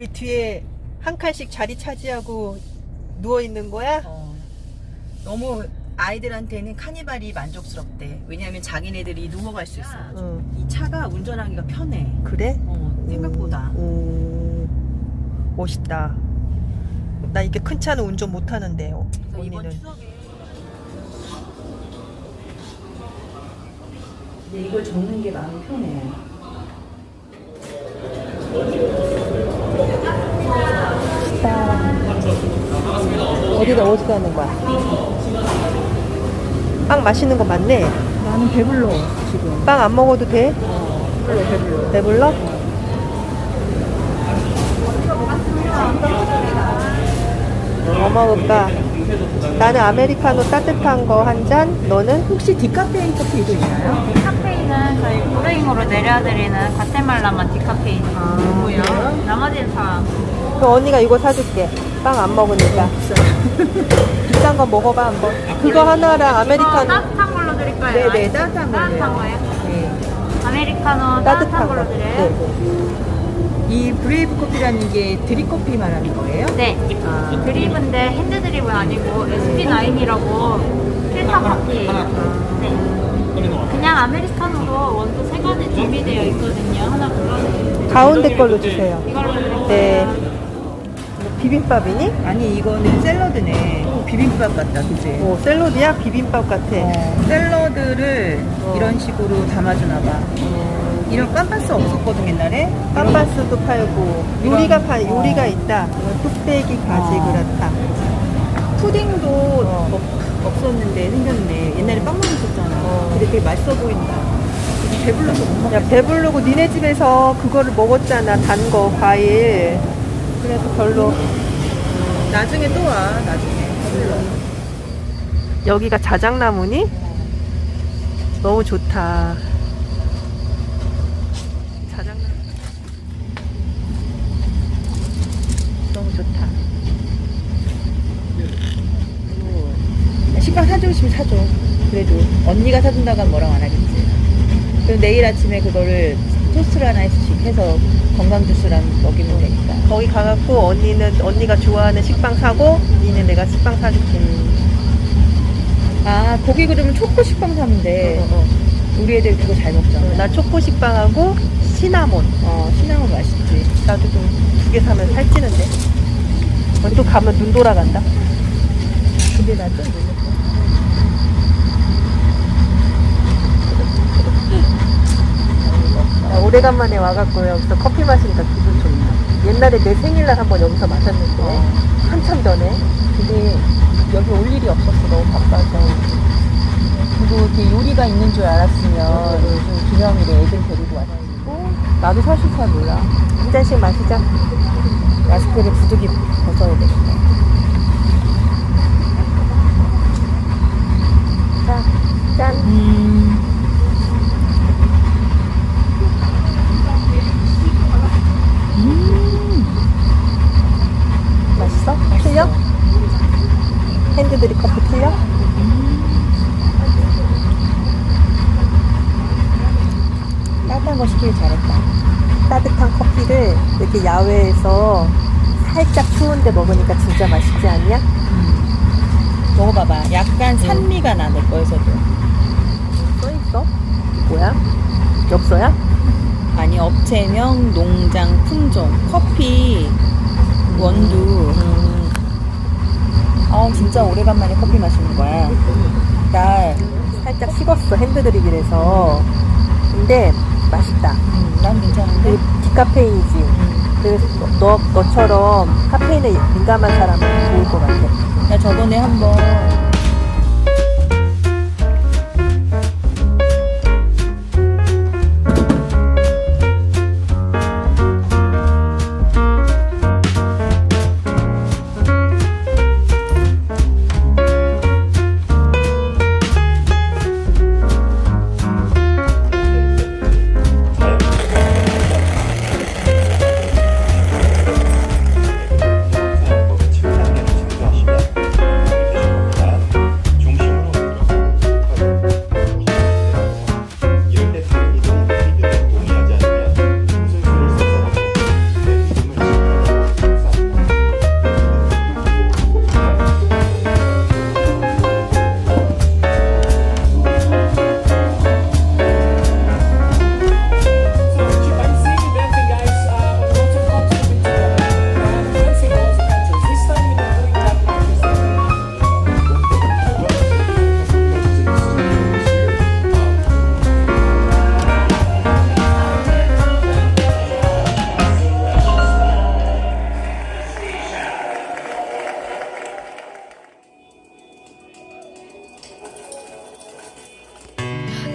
우리 뒤에 한 칸씩 자리 차지하고 누워 있는 거야? 어, 너무 아이들한테는 카니발이 만족스럽대. 왜냐하면 자기네들이 누워갈 수 있어. 응. 이 차가 운전하기가 편해. 그래? 어, 생각보다. 음, 멋있다. 나 이렇게 큰 차는 운전 못 하는데요. 그래서 이번 언니는. 근데 이걸 적는 게 마음이 편해. 어디다 어디 가는 거야? 빵 맛있는 거 많네. 나는 배불러 지금. 빵 안 먹어도 돼? 배불러 배불러. 배불러? 뭐 먹을까? 나는 아메리카노 따뜻한 거 한 잔, 너는? 혹시 디카페인 커피도 있나요? 디카페인은 저희 브레잉으로 내려드리는 과테말라만 디카페인이고요. 나머지는 다 그 언니가 이거 사줄게. 빵 안 먹으니까. 비싼 거 먹어봐 한번. 그거 하나랑 아메리카노. 따뜻한 걸로 드릴까요? 네네, 아니면 따뜻한. 따뜻한 거요? 네. 아메리카노 따뜻한, 따뜻한 거. 걸로 드려요? 네, 네. 이 브레이브 커피라는 게 드립 커피 말하는 거예요? 네. 이, 아. 이 드립인데 핸드 드립은 아니고 SB9이라고 필터 커피예요. 네. 그냥 아메리카노로 원두 세 가지 준비되어 있거든요. 하나 골라주세요. 가운데 걸로 주세요. 이걸로 드릴까요? 네. 비빔밥이니? 아니 이거는 샐러드네. 비빔밥 같다, 그지? 오, 샐러드야? 비빔밥 같아. 어, 샐러드를 어. 이런 식으로 담아주나 봐. 이런 깜파스 없었거든 옛날에. 깜바스도 팔고 이런- 요리가 파 어. 요리가 있다. 이건 뚝배기 가지 어. 그렇다. 푸딩도 어. 없, 없었는데 생겼네. 옛날에 빵 먹었었잖아. 어. 근데 되게 맛있어 보인다. 근데 배불러서 못 먹겠어. 야 배부르고 니네 집에서 그거를 먹었잖아 단 거 과일. 그래서 별로 나중에 또 와. 나중에. 여기가 자작나무니? 너무 좋다. 식빵 사주고 싶으면 사줘. 그래도 언니가 사준다고 하면 뭐라고 안 하겠지. 그럼 내일 아침에 그거를 토스트를 하나씩 해서 건강 주스랑 먹이면 되니까. 거기 가갖고 언니는 언니가 좋아하는 식빵 사고 니는 내가 식빵 사줄게. 아, 거기 그러면 초코 식빵 사면 돼. 어, 어. 우리 애들 그거 잘 먹잖아. 나 초코 식빵하고 시나몬. 어, 시나몬 맛있지. 나도 좀 두 개 사면 살찌는데. 어, 또 가면 눈 돌아간다. 근데 나좀 놀랐어. 나 오래간만에 와갖고 여기서 커피 마시니까 기분 좋다. 옛날에 내 생일날 한번 여기서 마셨는데 어. 한참 전에. 근데 여기 올 일이 없었어. 너무 바빠서. 그리고 이렇게 요리가 있는 줄 알았으면 요즘 기념일에 애들 데리고 와가지고 나도 사실 잘 몰라. 한 잔씩 마시자. 마스크를 부득이 벗어야 되겠다. 자, 짠. 음. 맛있어? 틀려? 핸드드립 커피 틀려? 따뜻한 거 시키길 잘했다. 따뜻한 커피를 이렇게 야외에서 살짝 추운데 먹으니까 진짜 맛있지 않냐? 먹어봐봐. 약간 산미가 나, 내 거에서도. 써있어? 뭐야? 엽서야? 아니, 업체명, 농장, 품종, 커피, 원두. 음. 아, 진짜 오래간만에 커피 마시는 거야. 나, 살짝 식었어 핸드드립이라서 근데 맛있다 음, 난 괜찮은데? 디카페인이지 음. 그래서 너, 너처럼 카페인에 민감한 사람은 좋을 것 같아 나 저번에 한번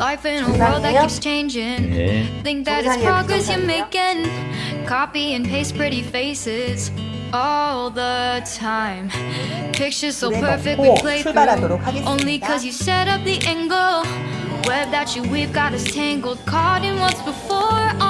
Life in a world that keeps changing. Think that it's progress you're making. Copy and paste pretty faces. All the time. Pictures so perfect we play through. Only cause you set up the angle. Web that you we've got us tangled. Caught in what's before.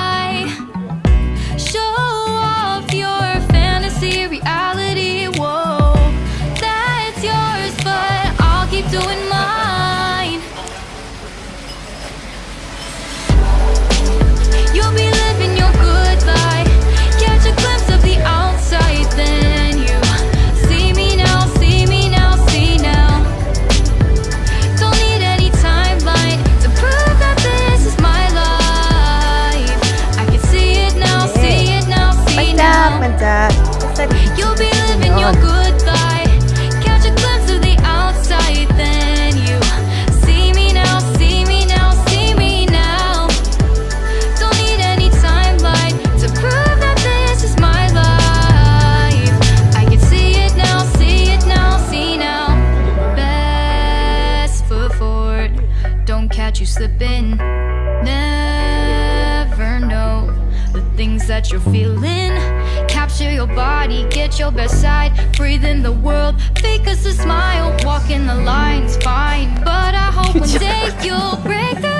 adrenaline. Capture your body, get your best side. Breathe in the world, fake us a smile. Walk in the line's fine, but I hope one day you'll break through.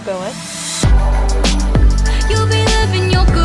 Go on. You'll be living your good